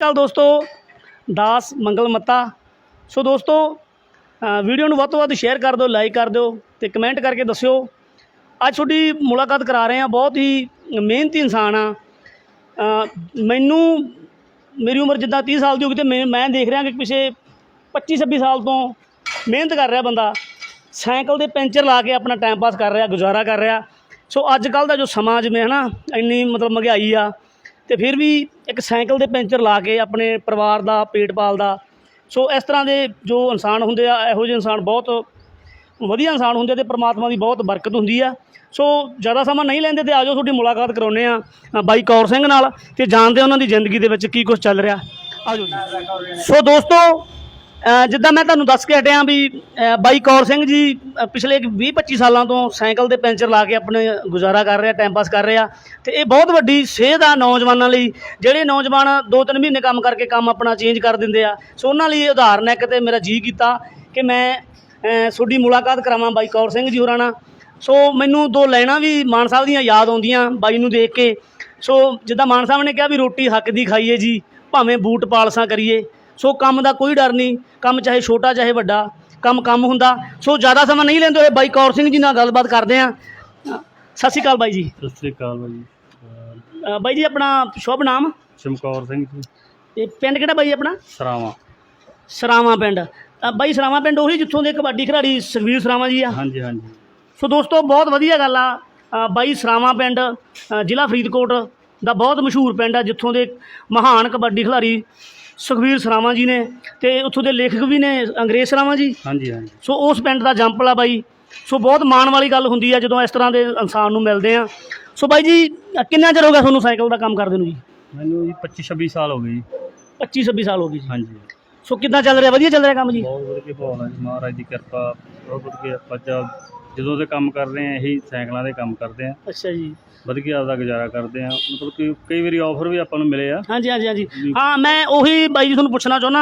ਚੱਲ ਦੋਸਤੋ, ਦਾਸ ਮੰਗਲ ਮੱਤਾ। ਸੋ ਦੋਸਤੋ ਵੀਡੀਓ ਨੂੰ ਵੱਧ ਤੋਂ ਵੱਧ ਸ਼ੇਅਰ ਕਰ ਦਿਓ ਲਾਈਕ ਕਰ ਦਿਓ ਤੇ ਕਮੈਂਟ ਕਰਕੇ ਦੱਸਿਓ। ਅੱਜ ਤੁਹਾਡੀ ਮੁਲਾਕਾਤ ਕਰਾ ਰਹੇ ਹਾਂ, ਬਹੁਤ ਹੀ ਮਿਹਨਤੀ ਇਨਸਾਨ ਆ ਮੈਨੂੰ ਮੇਰੀ ਉਮਰ ਜਿੱਦਾਂ 30 ਸਾਲ ਦੀ ਹੋ ਗਈ ਤੇ ਮੈਂ ਮੈਂ ਦੇਖ ਰਿਹਾ ਕਿ ਪਿਛੇ 25 26 ਸਾਲ ਤੋਂ ਮਿਹਨਤ ਕਰ ਰਿਹਾ ਬੰਦਾ। ਸਾਈਕਲ ਦੇ ਪੈਂਚਰ ਲਾ ਕੇ ਆਪਣਾ ਟਾਈਮ ਪਾਸ ਕਰ ਰਿਹਾ, ਗੁਜ਼ਾਰਾ ਕਰ ਰਿਹਾ। ਸੋ ਅੱਜ ਕੱਲ ਦਾ ਜੋ ਸਮਾਜ ਜਿਵੇਂ ਹੈ ਨਾ ਇੰਨੀ ਮਤਲਬ ਮਹਿੰਗਾਈ ਆ ਤੇ ਫਿਰ ਵੀ ਇੱਕ ਸਾਈਕਲ ਦੇ ਪੈਂਚਰ ਲਾ ਕੇ ਆਪਣੇ ਪਰਿਵਾਰ ਦਾ ਪੇਟ ਪਾਲਦਾ ਸੋ ਇਸ ਤਰ੍ਹਾਂ ਦੇ ਜੋ ਇਨਸਾਨ ਹੁੰਦੇ ਆ, ਇਹੋ ਜਿਹੇ ਇਨਸਾਨ ਬਹੁਤ ਵਧੀਆ ਇਨਸਾਨ ਹੁੰਦੇ ਤੇ ਪ੍ਰਮਾਤਮਾ ਦੀ ਬਹੁਤ ਬਰਕਤ ਹੁੰਦੀ ਆ। ਸੋ ਜ਼ਿਆਦਾ ਸਮਾਂ ਨਹੀਂ ਲੈਂਦੇ ਤੇ ਆਜੋ ਤੁਹਾਡੀ ਮੁਲਾਕਾਤ ਕਰਾਉਨੇ ਆ ਬਾਈ ਕੌਰ ਸਿੰਘ ਨਾਲ ਤੇ ਜਾਣਦੇ ਉਹਨਾਂ ਦੀ ਜ਼ਿੰਦਗੀ ਦੇ ਵਿੱਚ ਕੀ ਕੁਝ ਚੱਲ ਰਿਹਾ। ਆਜੋ ਜੀ। ਸੋ ਦੋਸਤੋ ਜਿੱਦਾਂ ਮੈਂ ਤੁਹਾਨੂੰ ਦੱਸ ਕੇ ਹਟਿਆ ਵੀ ਬਾਈ ਕੌਰ ਸਿੰਘ ਜੀ ਪਿਛਲੇ 20-25 ਸਾਲਾਂ ਤੋਂ ਸਾਈਕਲ ਦੇ ਪੈਂਚਰ ਲਾ ਕੇ ਆਪਣੇ ਗੁਜ਼ਾਰਾ ਕਰ ਰਿਹਾ ਟਾਈਮ ਪਾਸ ਕਰ ਰਿਹਾ ਤੇ ਇਹ ਬਹੁਤ ਵੱਡੀ ਸੇਧ ਆ ਨੌਜਵਾਨਾਂ ਲਈ, ਜਿਹੜੇ ਨੌਜਵਾਨ 2-3 ਮਹੀਨੇ ਕੰਮ ਕਰਕੇ ਕੰਮ ਆਪਣਾ ਚੇਂਜ ਕਰ ਦਿੰਦੇ ਆ। ਸੋ ਉਹਨਾਂ ਲਈ ਉਦਾਹਰਨ ਹੈ ਕਿਤੇ ਮੇਰਾ ਜੀ ਕੀਤਾ ਕਿ ਮੈਂ ਤੁਹਾਡੀ ਮੁਲਾਕਾਤ ਕਰਾਵਾਂ ਬਾਈ ਕੌਰ ਸਿੰਘ ਜੀ ਹੋਰਾਂ ਨਾਲ। ਸੋ ਮੈਨੂੰ ਦੋ ਲਾਈਨਾਂ ਵੀ ਮਾਨ ਸਾਹਿਬ ਦੀਆਂ ਯਾਦ ਆਉਂਦੀਆਂ ਬਾਈ ਨੂੰ ਦੇਖ ਕੇ। ਸੋ ਜਿੱਦਾਂ ਮਾਨ ਸਾਹਿਬ ਨੇ ਕਿਹਾ ਵੀ ਰੋਟੀ ਹੱਕ ਦੀ ਖਾਈਏ ਜੀ, ਭਾਵੇਂ ਬੂਟ ਪਾਲਸਾਂ ਕਰੀਏ। ਸੋ ਕੰਮ ਦਾ ਕੋਈ ਡਰ ਨਹੀਂ ਕੰਮ ਚਾਹੇ ਛੋਟਾ ਚਾਹੇ ਵੱਡਾ ਕੰਮ ਕੰਮ ਹੁੰਦਾ। ਸੋ ਜ਼ਿਆਦਾ ਸਮਾਂ ਨਹੀਂ ਲੈਂਦੇ ਹੋਏ ਬਾਈ ਕੌਰ ਸਿੰਘ ਜੀ ਨਾਲ ਗੱਲਬਾਤ ਕਰਦੇ ਆ ਸਤਿ ਸ਼੍ਰੀ ਅਕਾਲ ਬਾਈ ਜੀ। ਸਤਿ ਸ੍ਰੀ ਅਕਾਲ ਬਾਈ ਬਾਈ ਜੀ ਆਪਣਾ ਸ਼ੁਭ ਨਾਮ? ਚਮਕੌਰ ਸਿੰਘ ਜੀ। ਤੇ ਪਿੰਡ ਕਿਹੜਾ ਬਾਈ ਆਪਣਾ? ਸਰਾਵਾਂ। ਸਰਾਵਾਂ ਪਿੰਡ। ਬਾਈ ਸਰਾਵਾਂ ਪਿੰਡ ਉਹੀ ਜਿੱਥੋਂ ਦੇ ਕਬੱਡੀ ਖਿਡਾਰੀ ਸੁਖਵੀਰ ਸਰਾਵਾਂ ਜੀ ਆ। ਹਾਂਜੀ ਹਾਂਜੀ। ਸੋ ਦੋਸਤੋ ਬਹੁਤ ਵਧੀਆ ਗੱਲ ਆ। ਬਾਈ ਸਰਾਵਾਂ ਪਿੰਡ ਜ਼ਿਲ੍ਹਾ ਫਰੀਦਕੋਟ ਦਾ ਬਹੁਤ ਮਸ਼ਹੂਰ ਪਿੰਡ ਆ ਜਿੱਥੋਂ ਦੇ ਮਹਾਨ ਕਬੱਡੀ ਖਿਡਾਰੀ ਸੁਖਵੀਰ ਸਰਾਵਾਂ ਜੀ ਨੇ ਤੇ ਉੱਥੋਂ ਦੇ ਲੇਖਕ ਵੀ ਨੇ ਅੰਗਰੇਜ਼ ਸਰਾਵਾਂ ਜੀ। ਹਾਂਜੀ ਹਾਂਜੀ। ਸੋ ਉਸ ਪਿੰਡ ਦਾ ਜੰਪਲ ਆ ਬਾਈ। ਸੋ ਬਹੁਤ ਮਾਣ ਵਾਲੀ ਗੱਲ ਹੁੰਦੀ ਆ ਜਦੋਂ ਇਸ ਤਰ੍ਹਾਂ ਦੇ ਇਨਸਾਨ ਨੂੰ ਮਿਲਦੇ ਆ। ਸੋ ਬਾਈ ਜੀ ਕਿੰਨਾ ਚਿਰ ਹੋ ਗਿਆ ਤੁਹਾਨੂੰ ਸਾਈਕਲ ਦਾ ਕੰਮ ਕਰਦੇ ਨੂੰ ਜੀ? ਮੈਨੂੰ ਜੀ 25 26 ਸਾਲ ਹੋ ਗਏ ਜੀ। 25 26 ਸਾਲ ਹੋ ਗਏ ਜੀ। ਹਾਂਜੀ। ਸੋ ਕਿੱਦਾਂ ਚੱਲ ਰਿਹਾ? ਵਧੀਆ ਚੱਲ ਰਿਹਾ ਕੰਮ ਜੀ? ਬਹੁਤ ਵਧੀਆ ਭਾਵਨਾ ਜੀ। ਮਹਾਰਾਜ ਦੀ ਕਿਰਪਾ ਬਹੁਤ ਵਧੀਆ। ਆਪਾਂ ਜਦੋਂ ਦੇ ਕੰਮ ਕਰ ਰਹੇ ਆ ਇਹੀ ਸਾਈਕਲਾਂ ਦੇ ਕੰਮ ਕਰਦੇ ਆ। ਅੱਛਾ ਜੀ। ਵਧੀਆ ਆਪਦਾ ਗੁਜ਼ਾਰਾ ਕਰਦੇ ਆ ਮਤਲਬ ਕਿ ਕਈ ਵਾਰੀ ਆਫਰ ਵੀ ਆਪਾਂ ਨੂੰ ਮਿਲੇ ਆ। ਹਾਂਜੀ ਹਾਂਜੀ ਹਾਂਜੀ। ਹਾਂ ਮੈਂ ਉਹੀ ਬਾਈ ਜੀ ਤੁਹਾਨੂੰ ਪੁੱਛਣਾ ਚਾਹੁੰਦਾ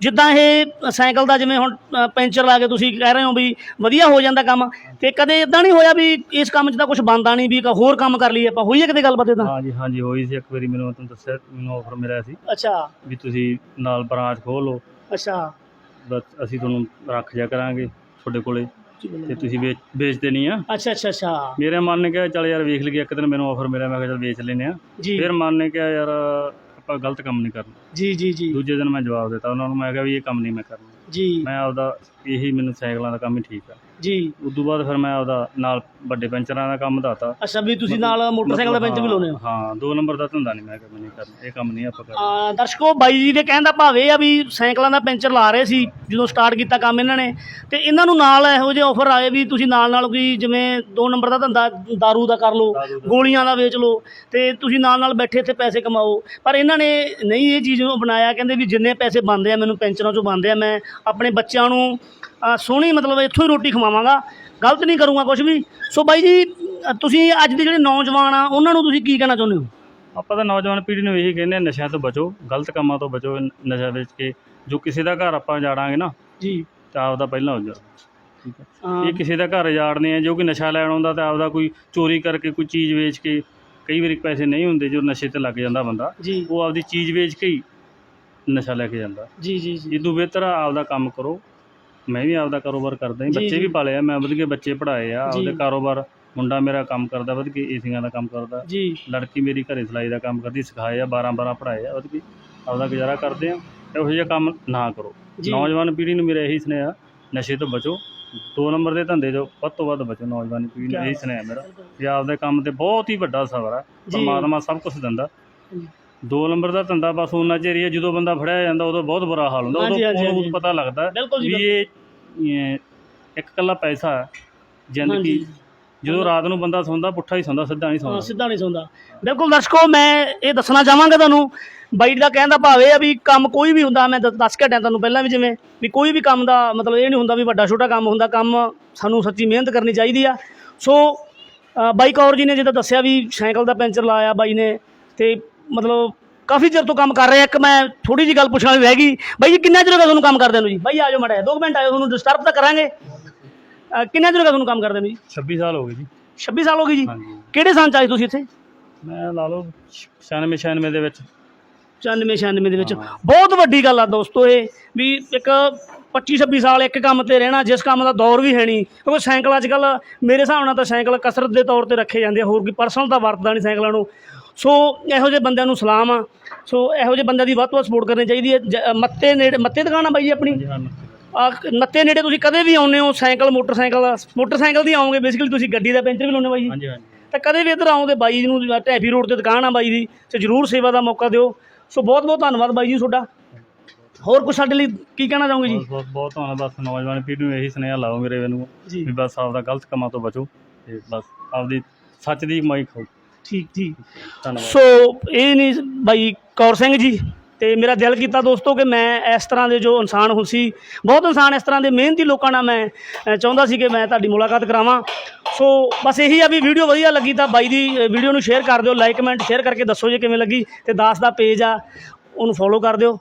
ਜਿੱਦਾਂ ਇਹ ਸਾਈਕਲ ਦਾ ਜਿਵੇਂ ਹੁਣ ਅ, ਪੈਂਚਰ ਲਾ ਕੇ ਤੁਸੀਂ ਕਹਿ ਰਹੇ ਹੋ ਵੀ ਵਧੀਆ ਹੋ ਜਾਂਦਾ ਕੰਮ ਤੇ ਕਦੇ ਇਦਾਂ ਨਹੀਂ ਹੋਇਆ ਵੀ ਇਸ ਕੰਮ 'ਚ ਤਾਂ ਕੁਝ ਬਣਦਾ ਨਹੀਂ ਵੀ ਇੱਕ ਹੋਰ ਕੰਮ ਕਰ ਲਈਏ ਆਪਾਂ? ਹੋਈ ਹੈ ਕਿਤੇ ਗੱਲਬਾਤ ਇਦਾਂ ਹਾਂਜੀ ਹਾਂਜੀ ਹੋਈ ਸੀ ਇੱਕ ਵਾਰੀ ਮੈਨੂੰ ਤੁਹਾਨੂੰ ਦੱਸਿਆ ਮੈਨੂੰ ਆਫਰ ਮਿਲਿਆ ਸੀ। ਅੱਛਾ। ਵੀ ਤੁਸੀਂ ਨਾਲ ਬ੍ਰਾਂਚ ਖੋਲ ਅੱਛਾ। ਬਸ ਅਸੀਂ ਤੁਹਾਨੂੰ ਰੱਖ ਜਾ ਕਰਾਂਗੇ ਤੁਹਾਡੇ ਕੋਲੇ। ਤੇ ਤੁਸੀਂ ਵੇਚ ਵੇਚ ਦੇਣੀ ਆ? ਅੱਛਾ ਅੱਛਾ ਅੱਛਾ। ਮੇਰੇ ਮਨ ਨੇ ਕਿਹਾ ਚੱਲ ਯਾਰ ਵੇਖ ਲਈਏ ਇੱਕ ਦਿਨ ਮੈਨੂੰ ਆਫਰ ਮਿਲਿਆ ਮੈਂ ਕਿਹਾ ਚੱਲ ਵੇਚ ਲੈਨੇ ਆ। ਜੀ। ਫਿਰ ਮਨ ਨੇ ਕਿਹਾ ਯਾਰ ਆਪਾਂ ਗਲਤ ਕੰਮ ਨਹੀਂ ਕਰਨਾ। ਜੀ ਜੀ ਜੀ। ਦੂਜੇ ਦਿਨ ਮੈਂ ਜਵਾਬ ਦਿੱਤਾ ਉਹਨਾਂ ਨੂੰ ਮੈਂ ਕਿਹਾ ਵੀ ਇਹ ਕੰਮ ਨਹੀਂ ਮੈਂ ਕਰਨਾ। ਜੀ। ਮੈਂ ਆਪਦਾ ਇਹੀ ਮੈਨੂੰ ਸਾਈਕਲਾਂ ਦਾ ਕੰਮ ਹੀ ਠੀਕ ਆ। ਜੀ। ਉਸ ਤੋਂ ਬਾਅਦ ਫਿਰ ਮੈਂ ਆਪਦਾ ਨਾਲ ਵੱਡੇ ਪੈਂਚਰਾਂ ਦਾ ਕੰਮ ਦਾਤਾ ਅੱਛਾ ਵੀ ਤੁਸੀਂ ਨਾਲ ਮੋਟਰਸਾਈਕਲ ਦਾ ਪੈਂਚਰ ਵੀ ਲਾਉਨੇ ਹੋ? ਹਾਂ ਦੋ ਨੰਬਰ ਦਾ ਧੰਦਾ ਨਹੀਂ ਮੈਂ ਮੈਂ ਨਹੀਂ ਕਰਨਾ ਇਹ ਕੰਮ ਨਹੀਂ ਆਪਾਂ ਕਰਨਾ। ਆ ਦਰਸ਼ਕੋ ਬਾਈ ਜੀ ਦੇ ਕਹਿਣ ਦਾ ਭਾਵ ਇਹ ਆ ਵੀ ਸਾਈਕਲਾਂ ਦਾ ਪੈਂਚਰ ਲਾ ਰਹੇ ਸੀ ਜਦੋਂ ਸਟਾਰਟ ਕੀਤਾ ਕੰਮ ਇਹਨਾਂ ਨੇ। ਤੇ ਇਹਨਾਂ ਨੂੰ ਨਾਲ ਇਹੋ ਜਿਹੇ ਆਫਰ ਆਏ ਵੀ ਤੁਸੀਂ ਨਾਲ ਨਾਲ ਕੋਈ ਜਿਵੇਂ ਦੋ ਨੰਬਰ ਦਾ ਧੰਦਾ दारू ਦਾ ਕਰ ਲਓ। ਗੋਲੀਆਂ ਦਾ ਵੇਚ ਲਓ ਤੇ ਤੁਸੀਂ ਨਾਲ ਨਾਲ ਬੈਠੇ ਇੱਥੇ ਪੈਸੇ ਕਮਾਓ। ਪਰ ਇਹਨਾਂ ਨੇ ਨਹੀਂ ਇਹ ਚੀਜ਼ ਨੂੰ ਬਣਾਇਆ ਕਹਿੰਦੇ ਵੀ ਜਿੰਨੇ ਪੈਸੇ ਬਣਦੇ ਆ ਮੈਨੂੰ ਪੈਂਚਰਾਂ ਚੋਂ ਬਣਦੇ ਆ ਮੈਂ ਆਪਣੇ ਬੱਚਿਆਂ ਨੂੰ ਸੋਹਣੀ ਮਤਲਬ ਇੱਥੋਂ ਹੀ ਰੋਟੀ ਖਵਾਵਾਂਗਾ। ਗਲਤ ਨਹੀਂ ਕਰੂੰਗਾ ਕੁਝ ਵੀ। ਸੋ ਬਾਈ ਜੀ ਤੁਸੀਂ ਅੱਜ ਦੇ ਜਿਹੜੇ ਨੌਜਵਾਨ ਆ ਉਹਨਾਂ ਨੂੰ ਤੁਸੀਂ ਕੀ ਕਹਿਣਾ ਚਾਹੁੰਦੇ ਹੋ? ਆਪਾਂ ਤਾਂ ਨੌਜਵਾਨ ਪੀੜ੍ਹੀ ਨੂੰ ਇਹੀ ਕਹਿੰਦੇ ਆ ਨਸ਼ਿਆਂ ਤੋਂ ਬਚੋ ਗਲਤ ਕੰਮਾਂ ਤੋਂ ਬਚੋ ਨਸ਼ਾ ਵੇਚ ਕੇ ਜੋ ਕਿਸੇ ਦਾ ਘਰ ਆਪਾਂ ਜਾੜਾਂਗੇ ਨਾ ਜੀ। ਤਾਂ ਆਪਦਾ ਪਹਿਲਾਂ ਹੋ ਜਾ ਠੀਕ ਹੈ। ਇਹ ਕਿਸੇ ਦਾ ਘਰ ਉਜਾੜਨੇ ਆ ਜੋ ਕਿ ਨਸ਼ਾ ਲੈਣ ਆਉਂਦਾ ਤਾਂ ਆਪਦਾ ਕੋਈ ਚੋਰੀ ਕਰਕੇ ਕੋਈ ਚੀਜ਼ ਵੇਚ ਕੇ ਕਈ ਵਾਰੀ ਪੈਸੇ ਨਹੀਂ ਹੁੰਦੇ ਜੋ ਨਸ਼ੇ ਤੇ ਲੱਗ ਜਾਂਦਾ ਬੰਦਾ। ਉਹ ਆਪਦੀ ਚੀਜ਼ ਵੇਚ ਕੇ ਹੀ ਨਸ਼ਾ ਲੈ ਕੇ ਜਾਂਦਾ। ਜੀ ਜੀ ਜੀ। ਇਦੋਂ ਬਿਹਤਰ ਆ ਆਪਦਾ ਕੰਮ ਕਰੋ। ਮੈਂ ਵੀ ਆਪਦਾ ਕਾਰੋਬਾਰ ਕਰਦਾ ਹਾਂ ਜੀ, ਬੱਚੇ ਜੀ। ਵੀ ਪਾਲੇ ਆ ਮੈਂ ਵਧੀਆ ਬੱਚੇ ਪੜ੍ਹਾਏ ਆ ਜੀ। ਆਪਦੇ ਕਾਰੋਬਾਰ ਮੁੰਡਾ ਮੇਰਾ ਕੰਮ ਕਰਦਾ ਵਧੀਆ ਏਸੀਆਂ ਦਾ ਕੰਮ ਕਰਦਾ। ਜੀ। ਲੜਕੀ ਮੇਰੀ ਘਰੇ ਸਿਲਾਈ ਦਾ ਕੰਮ ਕਰਦੀ ਸਿਖਾਏ ਆ 12 12 ਪੜ੍ਹਾਏ ਆ ਵਧੀਆ ਆਪਦਾ ਗੁਜ਼ਾਰਾ ਕਰਦੇ ਆ। ਇਹੋ ਜਿਹਾ ਕੰਮ ਨਾ ਕਰੋ। ਜੀ। ਨੌਜਵਾਨ ਪੀੜ੍ਹੀ ਨੂੰ ਮੇਰਾ ਇਹੀ ਸੁਨੇਹਾ ਨਸ਼ੇ ਤੋਂ ਬਚੋ। ਦੋ ਨੰਬਰ ਦੇ ਧੰਦੇ ਤੋਂ ਵੱਧ ਤੋਂ ਵੱਧ ਬਚੋ ਨੌਜਵਾਨ ਪੀੜ੍ਹੀ ਨੂੰ ਇਹੀ ਸੁਨੇਹਾ ਮੇਰਾ। ਵੀ ਆਪਦੇ ਕੰਮ ਤੇ ਬਹੁਤ ਹੀ ਵੱਡਾ ਸਬਰ ਆ। ਜੀ। ਪਰਮਾਤਮਾ ਸਭ ਕੁਝ ਦਿੰਦਾ। ਜੀ। ਦੋ ਨੰਬਰ ਦਾ ਧੰਦਾ ਬਸ ਉਹਨਾਂ ਚਿਰ ਹੀ ਹੈ ਜਦੋਂ ਬੰਦਾ ਫੜਿਆ ਜਾਂਦਾ ਉਦੋਂ ਬਹੁਤ ਬੁਰਾ ਹਾਲ ਹੁੰਦਾ ਹਾਂਜੀ, ਹਾਂਜੀ, ਪਤਾ ਲੱਗਦਾ ਬਿਲਕੁਲ ਜੀ ਵੀ ਇਹ ਇਹ ਇੱਕ ਕੱਲਾ ਪੈਸਾ ਹੈ ਜ਼ਿੰਦਗੀ। ਜਦੋਂ ਰਾਤ ਨੂੰ ਬੰਦਾ ਸੌਂਦਾ ਪੁੱਠਾ ਹੀ ਸੌਂਦਾ ਸਿੱਧਾ ਨਹੀਂ ਹਾਂ ਸੌਂਦਾ ਸਿੱਧਾ ਨਹੀਂ ਸੌਂਦਾ। ਬਿਲਕੁਲ ਦਰਸ਼ਕੋ ਮੈਂ ਇਹ ਦੱਸਣਾ ਚਾਹਾਂਗਾ ਤੁਹਾਨੂੰ ਬਾਈ ਦਾ ਕਹਿਣ ਦਾ ਭਾਵ ਇਹ ਆ ਵੀ ਕੰਮ ਕੋਈ ਵੀ ਹੁੰਦਾ ਮੈਂ ਦ- ਦੱਸ ਕੇ ਹਟਿਆ ਤੁਹਾਨੂੰ ਪਹਿਲਾਂ ਵੀ ਜਿਵੇਂ ਵੀ ਕੋਈ ਵੀ ਕੰਮ ਦਾ ਮਤਲਬ ਇਹ ਨਹੀਂ ਹੁੰਦਾ ਵੀ ਵੱਡਾ ਛੋਟਾ ਕੰਮ ਹੁੰਦਾ ਕੰਮ ਸਾਨੂੰ ਸੱਚੀ ਮਿਹਨਤ ਕਰਨੀ ਚਾਹੀਦੀ ਆ। ਸੋ ਅ, ਬਾਈ ਕੌਰ ਜੀ ਨੇ ਜਿੱਦਾਂ ਦੱਸਿਆ ਵੀ ਸਾਈਕਲ ਦਾ ਪੈਂਚਰ ਲਾਇਆ ਬਾਈ ਨੇ ਤੇ ਮਤਲਬ ਕਾਫੀ ਚਿਰ ਤੋਂ ਕੰਮ ਕਰ ਰਿਹਾ ਇੱਕ ਮੈਂ ਥੋੜੀ ਜਿਹੀ ਗੱਲ ਪੁੱਛਣ ਵਾਲੀ ਰਹਿ ਗਈ। ਬਾਈ ਜੀ ਕਿੰਨਾ ਚਿਰ ਹੋ ਗਿਆ ਤੁਹਾਨੂੰ ਕੰਮ ਕਰਦੇ ਨੂੰ ਜੀ? ਬਾਈ ਆਜੋ ਮੜਾ ਦੋ ਕੁ ਮਿੰਟ ਆਇਓ ਤੁਹਾਨੂੰ ਡਿਸਟਰਬ ਤਾਂ ਕਰਾਂਗੇ। ਅ, ਕਿੰਨਾ ਚਿਰ ਹੋ ਗਿਆ ਤੁਹਾਨੂੰ ਕੰਮ ਕਰਦੇ ਨੂੰ ਜੀ? 26 ਸਾਲ ਹੋ ਗਏ ਜੀ। 26 ਸਾਲ ਹੋ ਗਏ ਜੀ? ਹਾਂਜੀ। ਕਿਹੜੇ ਸਾਲ ਚ ਆਏ ਤੁਸੀਂ ਇੱਥੇ? ਮੈਂ ਲਾ ਲਓ 96 96 ਦੇ ਵਿੱਚ। 94 96 ਦੇ ਵਿੱਚ। ਬਹੁਤ ਵੱਡੀ ਗੱਲ ਆ ਦੋਸਤੋ ਇਹ ਵੀ ਇੱਕ 25 26 ਸਾਲ ਇੱਕ ਕੰਮ ਤੇ ਰਹਿਣਾ ਜਿਸ ਕੰਮ ਦਾ ਦੌਰ ਵੀ ਹੈ ਨਹੀਂ। ਕਿਉਂਕਿ ਸਾਈਕਲ ਅੱਜ ਕੱਲ ਮੇਰੇ ਹਿਸਾਬ ਨਾਲ ਤਾਂ ਸਾਈਕਲ ਕਸਰਤ ਦੇ ਤੌਰ ਤੇ ਰੱਖੇ ਜਾਂਦੇ ਆ ਹੋਰ ਕੋਈ ਪਰਸਨਲ ਤਾਂ ਵਰਤਦਾ ਨਹੀਂ ਸਾਈਕਲਾਂ ਨੂੰ। ਸੋ ਇਹੋ ਜਿਹੇ ਬੰਦਿਆਂ ਨੂੰ ਸਲਾਮ ਆ। ਸੋ ਇਹੋ ਜਿਹੇ ਬੰਦਿਆਂ ਦੀ ਵੱਧ ਤੋਂ ਵੱਧ ਸਪੋਰਟ ਕਰਨੀ ਚਾਹੀਦੀ ਹੈ। ਜ- ਮੱਤੇ ਨੇੜੇ ਮੱਤੇ ਦੁਕਾਨ ਆ ਬਾਈ ਜੀ ਆਪਣੀ? ਜੀ ਹਾਂ ਆ ਨੱਤੇ ਨੇੜੇ ਤੁਸੀਂ ਕਦੇ ਵੀ ਆਉਂਦੇ ਹੋ ਸਾਈਕਲ ਮੋਟਰਸਾਈਕਲ ਮੋਟਰਸਾਈਕਲ ਦੀ ਆਓਗੇ ਬੇਸਿਕਲੀ ਤੁਸੀਂ ਗੱਡੀ ਦਾ ਪੈਂਚਰ ਵੀ ਲਾਉਂਦੇ ਬਾਈ ਜੀ। ਹਾਂਜੀ ਹਾਂਜੀ। ਤਾਂ ਕਦੇ ਵੀ ਇੱਧਰ ਆਓਗੇ ਬਾਈ ਜੀ ਨੂੰ ਢੈਫੀ ਰੋਡ ਤੇ ਦੁਕਾਨ ਆ ਬਾਈ ਦੀ ਤੇ ਜਰੂਰ ਸੇਵਾ ਦਾ ਮੌਕਾ ਦਿਓ। ਸੋ ਬਹੁਤ ਬਹੁਤ ਧੰਨਵਾਦ ਬਾਈ ਜੀ ਤੁਹਾਡਾ। ਹੋਰ ਕੁਝ ਸਾਡੇ ਲਈ ਕੀ ਕਹਿਣਾ ਚਾਹੋਗੇ ਜੀ? ਬਹੁਤ ਬਹੁਤ ਬਹੁਤ ਧੰਨਵਾਦ। ਬਸ ਨੌਜਵਾਨ ਪੀੜ੍ਹੀ ਨੂੰ ਇਹੀ ਸੁਨੇਹਾ ਲਾਓ ਮੇਰੇ ਜੀ। ਵੀ ਬਸ ਆਪਦਾ ਗਲਤ ਕੰਮਾਂ ਤੋਂ ਬਚੋ ਤੇ ਬਸ ਆਪਦੀ ਸੱਚ ਦੀ ਕਮਾਈ ਖਾਓ। ਠੀਕ ਠੀਕ। ਸੋ ਇਹ ਨਹੀਂ ਬਾਈ ਕੌਰ ਸਿੰਘ ਜੀ ਤੇ ਮੇਰਾ ਦਿਲ ਕੀਤਾ ਦੋਸਤੋ ਕਿ ਮੈਂ ਇਸ ਤਰ੍ਹਾਂ ਦੇ ਜੋ ਇਨਸਾਨ ਹੁਣ ਸੀ ਬਹੁਤ ਇਨਸਾਨ ਇਸ ਤਰ੍ਹਾਂ ਦੇ ਮਿਹਨਤੀ ਲੋਕਾਂ ਨਾਲ ਮੈਂ ਚਾਹੁੰਦਾ ਸੀ ਕਿ ਮੈਂ ਤੁਹਾਡੀ ਮੁਲਾਕਾਤ ਕਰਾਵਾਂ। ਸੋ ਬਸ ਇਹੀ ਆ ਵੀ ਵੀਡੀਓ ਵਧੀਆ ਲੱਗੀ ਤਾਂ ਬਾਈ ਦੀ ਵੀਡੀਓ ਨੂੰ ਸ਼ੇਅਰ ਕਰ ਦਿਓ ਲਾਈਕ ਕਮੈਂਟ ਸ਼ੇਅਰ ਕਰਕੇ ਦੱਸੋ ਜੇ ਕਿਵੇਂ ਲੱਗੀ ਤੇ ਦਾਸ ਦਾ ਪੇਜ ਆ ਉਹਨੂੰ ਫੋਲੋ ਕਰ ਦਿਓ।